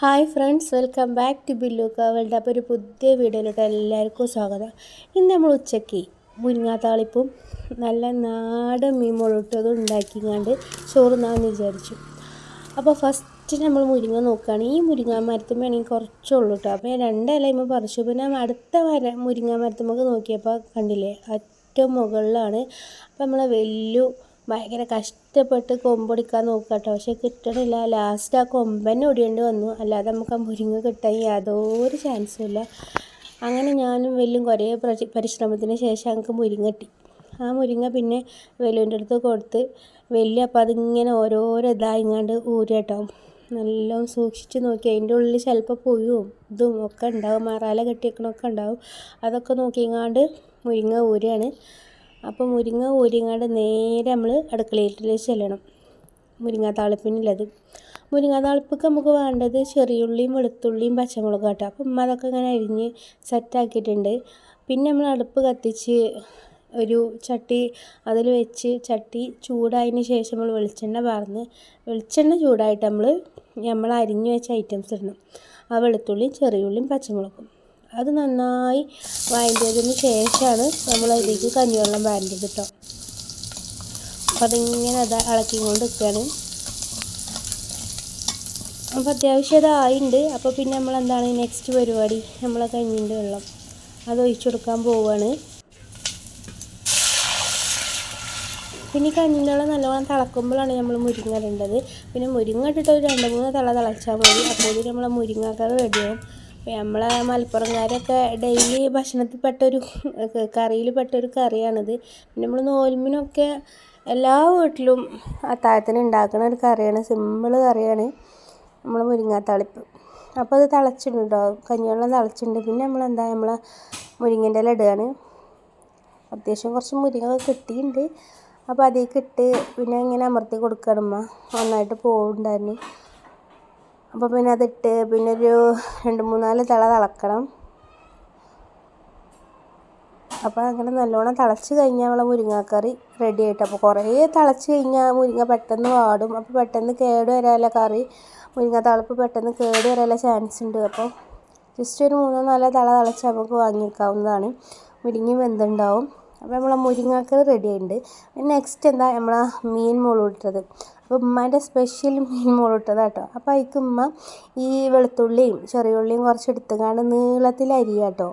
Hi friends welcome back to Billu world അപ്പോൾ ഒരു പുതിയ വീഡിയോയിലോട്ട് എല്ലാവർക്കും സ്വാഗതം. ഇന്ന് നമ്മൾ ഉച്ചയ്ക്ക് മുരിങ്ങാത്താളിപ്പും നല്ല നാടൻ മീൻ മുളട്ടതും ഉണ്ടാക്കിങ്ങാണ്ട് ചോറുന്നാന്ന് വിചാരിച്ചു. അപ്പോൾ ഫസ്റ്റ് നമ്മൾ മുരിങ്ങ നോക്കുകയാണ് ഈ മുരിങ്ങ മരത്തുമ്മയാണെങ്കിൽ കുറച്ചുള്ളൂ കേട്ടോ അപ്പോൾ ഞാൻ രണ്ടിലയുമ്പോൾ പറിച്ചു. പിന്നെ അടുത്ത മര മുരിങ്ങ മരത്തുമ്പോൾ നോക്കിയപ്പോൾ കണ്ടില്ലേ ഏറ്റവും മുകളിലാണ്. അപ്പോൾ നമ്മളെ വലിയ ഭയങ്കര കഷ്ടപ്പെട്ട് കൊമ്പൊടിക്കാൻ നോക്കുക കേട്ടോ പക്ഷെ കിട്ടണില്ല. ലാസ്റ്റ് ആ കൊമ്പന്നെ ഒടിയേണ്ടി വന്നു. അല്ലാതെ നമുക്ക് ആ മുരിങ്ങ കിട്ടാൻ യാതൊരു ചാൻസും ഇല്ല. അങ്ങനെ ഞാനും വലിയ കുറേ പരിശ്രമത്തിന് ശേഷം ഞങ്ങൾക്ക് മുരിങ്ങ കിട്ടി. ആ മുരിങ്ങ പിന്നെ വെല്ലുവിന്റെ അടുത്ത് കൊടുത്ത് വലിയ അപ്പം അതിങ്ങനെ ഓരോരോ ഇതായിങ്ങാണ്ട് ഊരട്ടോ നല്ലോണം സൂക്ഷിച്ച് നോക്കി. അതിന്റെ ഉള്ളിൽ ചിലപ്പോൾ പുഴുവും ഇതും ഒക്കെ ഉണ്ടാവും. മറാല കെട്ടിയേക്കണമൊക്കെ ഉണ്ടാവും. അതൊക്കെ നോക്കിയെങ്ങാണ്ട് മുരിങ്ങ ഊരാണ്. അപ്പോൾ മുരിങ്ങ ഊരിങ്ങാണ്ട് നേരെ നമ്മൾ അടുക്കളയിലേക്ക് ചെല്ലണം. മുരിങ്ങ താളിപ്പിനുള്ളത്. മുരിങ്ങ താളിപ്പൊക്കെ നമുക്ക് വേണ്ടത് ചെറിയുള്ളിയും വെളുത്തുള്ളിയും പച്ചമുളകും കേട്ടോ അപ്പം അതൊക്കെ ഇങ്ങനെ അരിഞ്ഞ് സെറ്റാക്കിയിട്ടുണ്ട് പിന്നെ നമ്മൾ അടുപ്പ് കത്തിച്ച് ഒരു ചട്ടി അതിൽ വെച്ച് ചട്ടി ചൂടായതിന് ശേഷം നമ്മൾ വെളിച്ചെണ്ണ പാർന്ന് വെളിച്ചെണ്ണ ചൂടായിട്ട് നമ്മൾ നമ്മൾ അരിഞ്ഞ് വെച്ച ഐറ്റംസ് ഇടണം. ആ വെളുത്തുള്ളിയും ചെറിയുള്ളിയും പച്ചമുളകും. അത് നന്നായി വാങ്ങിയതിന് ശേഷമാണ് നമ്മൾ അതിലേക്ക് കഞ്ഞിവെള്ളം വരേണ്ടത് കേട്ടോ അപ്പോൾ അതിങ്ങനെ അത് ഇളക്കിക്കൊണ്ട് നിൽക്കുകയാണ് അപ്പോൾ അത്യാവശ്യം അതായിട്ടുണ്ട് അപ്പോൾ പിന്നെ നമ്മൾ എന്താണ് നെക്സ്റ്റ് പരിപാടി? നമ്മളെ കഞ്ഞിന്റെ വെള്ളം. അത് ഒഴിച്ചു കൊടുക്കാൻ പോവുകയാണ് പിന്നെ ഈ കഞ്ഞിന്റെ നല്ലവണ്ണം തിളക്കുമ്പോഴാണ് നമ്മൾ മുരിങ്ങ ഇടേണ്ടത്. പിന്നെ മുരിങ്ങ ഇട്ടിട്ട് ഒരു രണ്ട് മൂന്ന് തിള തിളച്ചാൽ മതി. അപ്പോൾ നമ്മളെ മുരിങ്ങാക്കാതെ റെഡിയാവും നമ്മളെ മലപ്പുറംകാരൊക്കെ ഡെയിലി ഭക്ഷണത്തിൽ പെട്ടൊരു കറിയിൽ പെട്ടൊരു കറിയാണിത് നമ്മൾ നോൽമ്പിനൊക്കെ എല്ലാ വീട്ടിലും അത്താഴത്തിന് ഉണ്ടാക്കുന്ന ഒരു കറിയാണ് സിമ്പിൾ കറിയാണ് നമ്മൾ മുരിങ്ങാത്താളിപ്പ്. അപ്പോൾ അത് തിളച്ചിട്ടുണ്ട് കേട്ടോ കഞ്ഞിവെള്ളം തിളച്ചിട്ടുണ്ട്. പിന്നെ നമ്മൾ എന്താ നമ്മൾ മുരിങ്ങന്റെ ഇല ഇടുകയാണ്. അത്യാവശ്യം കുറച്ച് മുരിങ്ങ കിട്ടിയിട്ടുണ്ട്. അപ്പോൾ അതിലേക്ക് ഇട്ട് പിന്നെ ഇങ്ങനെ അമർത്തി കൊടുക്കണം അമ്മ നന്നായിട്ട് പോകുന്നുണ്ടായിരുന്നു അപ്പോൾ പിന്നെ അതിട്ട് പിന്നെ ഒരു രണ്ട് മൂന്നാൽ തള തിളക്കണം. അപ്പോൾ അങ്ങനെ നല്ലോണം തിളച്ച് കഴിഞ്ഞാൽ നമ്മളെ മുരിങ്ങാക്കറി റെഡി ആയിട്ട്. അപ്പോൾ കുറേ തിളച്ച് കഴിഞ്ഞാൽ മുരിങ്ങ പെട്ടെന്ന് വാടും. അപ്പോൾ പെട്ടെന്ന് കേട് വരാനുള്ള കറി മുരിങ്ങ തളപ്പ് പെട്ടെന്ന് കേട് വരാനുള്ള ചാൻസ് ഉണ്ട്. അപ്പോൾ ജസ്റ്റ് ഒരു മൂന്നോ നാലോ തള തിളച്ച് നമുക്ക് വാങ്ങിക്കാവുന്നതാണ് മുരിങ്ങ വെന്തുണ്ടാവും. അപ്പോൾ നമ്മളെ മുരിങ്ങാക്കറി റെഡി ആയിട്ടുണ്ട്. നെക്സ്റ്റ് എന്താ നമ്മളെ മീൻ മുളകിട്ടത് അപ്പോൾ ഉമ്മാന്റെ സ്പെഷ്യൽ മീൻ മുളകിട്ടത് കേട്ടോ. അപ്പോൾ അതിക്ക് ഉമ്മ ഈ വെളുത്തുള്ളിയും ചെറിയുള്ളിയും കുറച്ച് എടുത്തുകൊണ്ട് നീളത്തിൽ അരിയുക കേട്ടോ.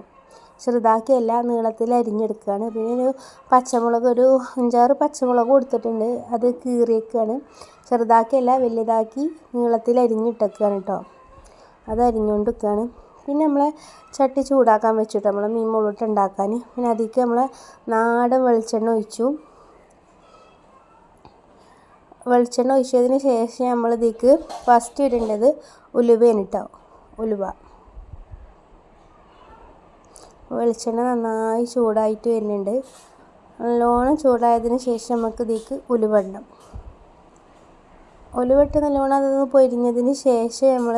ചെറുതാക്കിയല്ല നീളത്തിൽ അരിഞ്ഞെടുക്കുകയാണ്. പിന്നെ ഒരു പച്ചമുളക് ഒരു അഞ്ചാറ് പച്ചമുളക് കൊടുത്തിട്ടുണ്ട്. അത് കീറിയേക്കാണ്. ചെറുതാക്കിയല്ല വലുതാക്കി നീളത്തിൽ അരിഞ്ഞിട്ടേക്കാണ് കേട്ടോ. അത് അരിഞ്ഞുകൊണ്ടിരിക്കുകയാണ് പിന്നെ നമ്മളെ ചട്ടി ചൂടാക്കാൻ വെച്ചിട്ട് നമ്മൾ മീൻ മുളകിട്ട് ഉണ്ടാക്കാൻ. പിന്നെ അതിലേക്ക് നമ്മൾ നാടൻ വെളിച്ചെണ്ണ ഒഴിച്ചു. വെളിച്ചെണ്ണ ഒഴിച്ചതിന് ശേഷം നമ്മൾ ഇതിലേക്ക് ഫസ്റ്റ് ഇടേണ്ടത് ഉലുവയാണ് ഉലുവ. വെളിച്ചെണ്ണ നന്നായി ചൂടായിട്ട് വരുന്നുണ്ട്. നല്ലോണം ചൂടായതിന് ശേഷം നമുക്ക് ഇതിലേക്ക് ഉലുവ ഇടണം. ഉലുവ നല്ലോണം അതൊന്ന് പൊരിഞ്ഞതിന് ശേഷം നമ്മൾ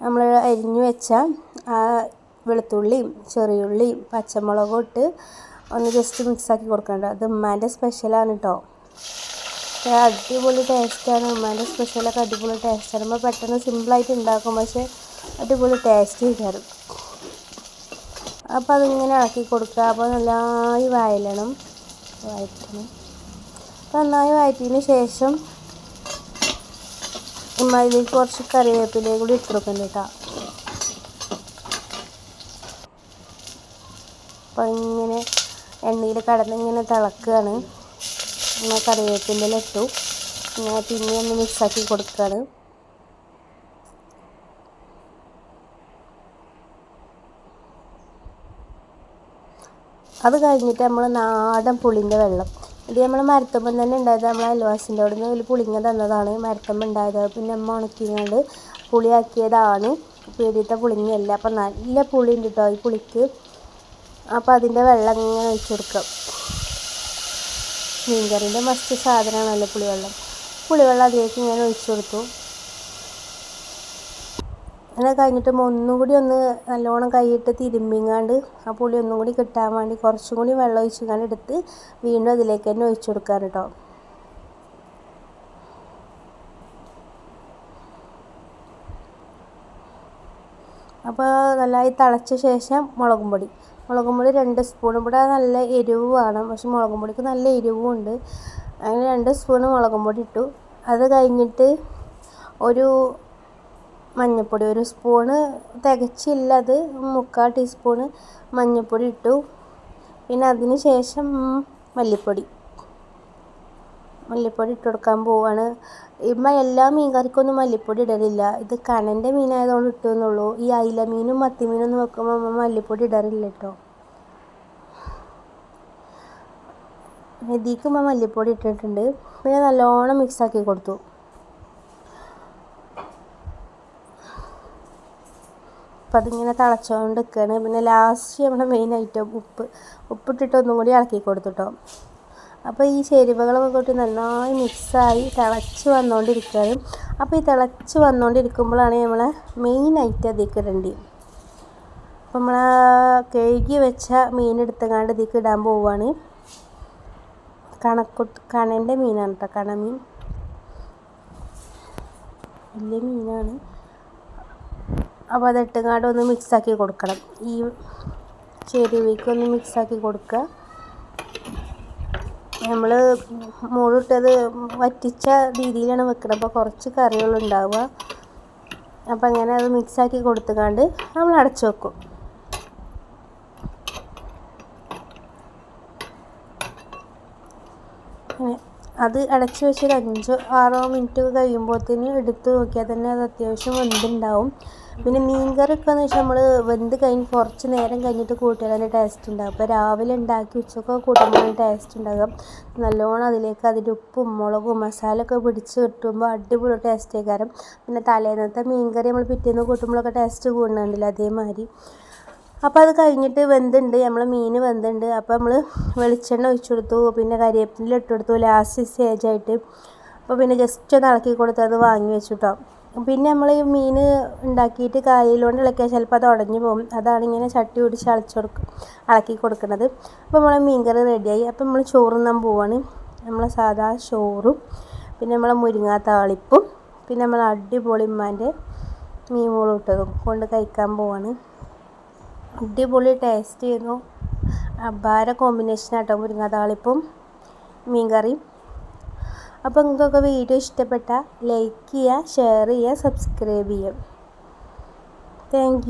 നമ്മൾ അരിഞ്ഞു വെച്ച ആ വെളുത്തുള്ളിയും ചെറിയുള്ളിയും പച്ചമുളകും ഇട്ട് ഒന്ന് ജസ്റ്റ് മിക്സാക്കി കൊടുക്കണ്ട. അത് ഉമ്മാന്റെ സ്പെഷ്യലാണ് കേട്ടോ അടിപൊളി ടേസ്റ്റാണ് ഉമ്മാന്റെ സ്പെഷ്യലൊക്കെ അടിപൊളി ടേസ്റ്റാണ് നമ്മൾ പെട്ടെന്ന് സിമ്പിളായിട്ട് ഉണ്ടാക്കും പക്ഷേ അടിപൊളി ടേസ്റ്റ് കയറും അപ്പോൾ അതിങ്ങനെ ഇളക്കി കൊടുക്കുക അപ്പോൾ നന്നായി വയലണം. വയറ്റണം. നന്നായി വയറ്റിയതിന് ശേഷം അതിലേക്ക് കുറച്ച് കറിവേപ്പിലയും കൂടി ഇട്ട് കൊടുക്കണ്ട കേട്ടോ. അപ്പോൾ ഇങ്ങനെ എണ്ണയിൽ കടന്ന് ഇങ്ങനെ തിളക്കുകയാണ്. നമ്മൾ കറിവേപ്പിന്റെ ഇട്ടു. ഞാൻ പിന്നെ ഒന്ന് മിക്സാക്കി കൊടുക്കുകയാണ്. അത് കഴിഞ്ഞിട്ട് നമ്മൾ നാടൻ പുളിന്റെ വെള്ളം ഇത് നമ്മൾ മരത്തമ്പം തന്നെ ഉണ്ടായത് നമ്മൾ അയൽവാസിന്റെ അവിടെ നിന്ന് ഒരു പുളിങ്ങ തന്നതാണ്. മരത്തമ്പ് ഉണ്ടായത്. പിന്നെ അമ്മ ഉണക്കിങ്ങാണ്ട് പുളിയാക്കിയതാണ്. പേടിയത്തെ പുളിങ്ങയല്ല. അപ്പം നല്ല പുളി ഉണ്ട് കേട്ടോ ഈ പുളിക്ക്. അപ്പോൾ അതിന്റെ വെള്ളം ഇങ്ങനെ ഒഴിച്ചു കൊടുക്കാം. മീൻകറിന്റെ മസ്റ്റ് സാധനമാണല്ലോ പുളിവെള്ളം. പുളിവെള്ളം അതിലേക്ക് ഇങ്ങനെ ഒഴിച്ചു കൊടുത്തു. അങ്ങനെ കഴിഞ്ഞിട്ട് ഒന്നും കൂടി ഒന്ന് നല്ലോണം കൈയിട്ട് തിരുമ്മിങ്ങാണ്ട് ആ പുളി ഒന്നും കൂടി കിട്ടാൻ വേണ്ടി കുറച്ചും കൂടി വെള്ളം ഒഴിച്ചിങ്ങാണ്ട് എടുത്ത് വീണ്ടും അതിലേക്ക് തന്നെ ഒഴിച്ചു കൊടുക്കാറ് കേട്ടോ അപ്പോൾ നല്ലതായി തിളച്ച ശേഷം മുളകും പൊടി. മുളകും പൊടി രണ്ട് സ്പൂണും ഇവിടെ നല്ല എരിവ് വേണം. പക്ഷെ മുളകും പൊടിക്ക് നല്ല എരിവുമുണ്ട് അങ്ങനെ രണ്ട് സ്പൂണ് മുളകും പൊടി ഇട്ടു. അത് കഴിഞ്ഞിട്ട് ഒരു മഞ്ഞൾപ്പൊടി ഒരു സ്പൂണ്. തികച്ചില്ല അത്. മുക്കാൽ ടീസ്പൂണ് മഞ്ഞൾപ്പൊടി ഇട്ടു. പിന്നെ അതിന് ശേഷം മല്ലിപ്പൊടി. മല്ലിപ്പൊടി ഇട്ട് കൊടുക്കാൻ പോവാണ്. ഇമ്മ എല്ലാ മീൻകറിക്കൊന്നും മല്ലിപ്പൊടി ഇടലില്ല. ഇത് കണന്റെ മീനായതുകൊണ്ട് ഇട്ടുവെന്നുള്ളൂ ഈ അയില മീനും മത്തിമീനും വെക്കുമ്പോൾ അമ്മ മല്ലിപ്പൊടി ഇടാറില്ല കേട്ടോ. ഇതിക്ക് മല്ലിപ്പൊടി ഇട്ടിട്ടുണ്ട്. പിന്നെ നല്ലോണം മിക്സാക്കി കൊടുത്തു. അപ്പം അതിങ്ങനെ തിളച്ചുകൊണ്ട് നിൽക്കുകയാണ് പിന്നെ ലാസ്റ്റ് നമ്മുടെ മെയിൻ ഐറ്റം ഉപ്പ്. ഉപ്പിട്ടിട്ട് ഒന്നും കൂടി ഇളക്കി കൊടുത്തിട്ടോ. അപ്പോൾ ഈ ചേരുവകളൊക്കെ കൂട്ടി നന്നായി മിക്സായി തിളച്ച് വന്നുകൊണ്ടിരിക്കുകയാണ് അപ്പോൾ ഈ തിളച്ച് വന്നുകൊണ്ടിരിക്കുമ്പോഴാണ് നമ്മളെ മെയിൻ ഐറ്റം അതിലേക്ക് ഇടേണ്ടി. അപ്പോൾ നമ്മൾ കഴുകി വെച്ച മീൻ എടുത്തങ്ങാണ്ട് ഇതിലേക്ക് ഇടാൻ പോവുകയാണ് കണക്കു കണന്റെ മീനാണ് കേട്ടോ കണമീൻ. വലിയ മീനാണ്. അപ്പോൾ അതിട്ടുങ്ങാണ്ട് ഒന്ന് മിക്സാക്കി കൊടുക്കണം. ഈ ചേരുവയ്ക്ക് ഒന്ന് മിക്സാക്കി കൊടുക്കുക. നമ്മൾ മുഴുവിട്ടത് വറ്റിച്ച രീതിയിലാണ് വെക്കുന്നത് അപ്പോൾ കുറച്ച് കറികളുണ്ടാവുക. അപ്പോൾ അങ്ങനെ അത് മിക്സാക്കി കൊടുത്തുകൊണ്ട് നമ്മൾ അടച്ചു വെക്കും. അത് അടച്ചു വെച്ചൊരു അഞ്ചോ ആറോ മിനിറ്റ് കഴിയുമ്പോഴത്തേന് എടുത്ത് നോക്കിയാൽ തന്നെ അത് അത്യാവശ്യം വെന്തുണ്ടാവും. പിന്നെ മീൻകറിയൊക്കെ എന്ന് വെച്ചാൽ നമ്മൾ വെന്ത് കഴിഞ്ഞ് കുറച്ച് നേരം കഴിഞ്ഞിട്ട് കൂട്ടിയാൽ അതിന്റെ ടേസ്റ്റ് ഉണ്ടാകും അപ്പോൾ രാവിലെ ഉണ്ടാക്കി ഉച്ചക്കൊക്കെ കൂട്ടുമ്പോൾ ടേസ്റ്റ് ഉണ്ടാകും. നല്ലോണം അതിലേക്ക് അതിന്റെ ഉപ്പും മുളകും മസാലയൊക്കെ പിടിച്ച് കിട്ടുമ്പോൾ അടിപൊളി ടേസ്റ്റ് ആയിക്കാരം പിന്നെ തലേന്നത്തെ മീൻകറി നമ്മൾ പിറ്റേന്ന് കൂട്ടുമ്പോഴൊക്കെ ടേസ്റ്റ് കൂടുന്നുണ്ടല്ലോ അതേമാതിരി. അപ്പോൾ അത് കഴിഞ്ഞിട്ട് വെന്തുണ്ട്. നമ്മൾ മീൻ വെന്തുണ്ട്. അപ്പോൾ നമ്മൾ വെളിച്ചെണ്ണ ഒഴിച്ചു കൊടുത്തു. പിന്നെ കരിവേപ്പില ഇട്ട് കൊടുത്തു. ലാസ്റ്റ് സ്റ്റേജ് ആയിട്ട്. അപ്പോൾ പിന്നെ ജസ്റ്റ് ഒന്ന് ഇളക്കി കൊടുത്ത് അത് വാങ്ങി വെച്ചു കേട്ടോ പിന്നെ നമ്മൾ ഈ മീൻ ഉണ്ടാക്കിയിട്ട് കായലുകൊണ്ട് ഇളക്കിയാൽ ചിലപ്പോൾ അത് ഉടഞ്ഞു പോകും. അതാണ് ഇങ്ങനെ ചട്ടി പിടിച്ച് അളച്ച് കൊടുക്കും ഇളക്കി കൊടുക്കുന്നത് അപ്പോൾ നമ്മളെ മീൻകറി റെഡിയായി. അപ്പോൾ നമ്മൾ ചോറുണ്ണാൻ പോവാണ്. നമ്മളെ സാധാ ചോറും പിന്നെ നമ്മളെ മുരിങ്ങാ താളിപ്പും പിന്നെ നമ്മൾ അടിപൊളി ഉമ്മാന്റെ മീൻ മുളകിട്ടതും കൊണ്ട് കഴിക്കാൻ പോവാണ്. അടിപൊളി ടേസ്റ്റ് ചെയ്യുന്നു. അപാര കോമ്പിനേഷൻ ആട്ടോ മുരിങ്ങ താളിപ്പും മീൻ കറിയും അപ്പോൾ നിങ്ങൾക്കൊക്കെ വീഡിയോ ഇഷ്ടപ്പെട്ടാൽ ലൈക്ക് ചെയ്യുക ഷെയർ ചെയ്യുക സബ്സ്ക്രൈബ് ചെയ്യുക. താങ്ക്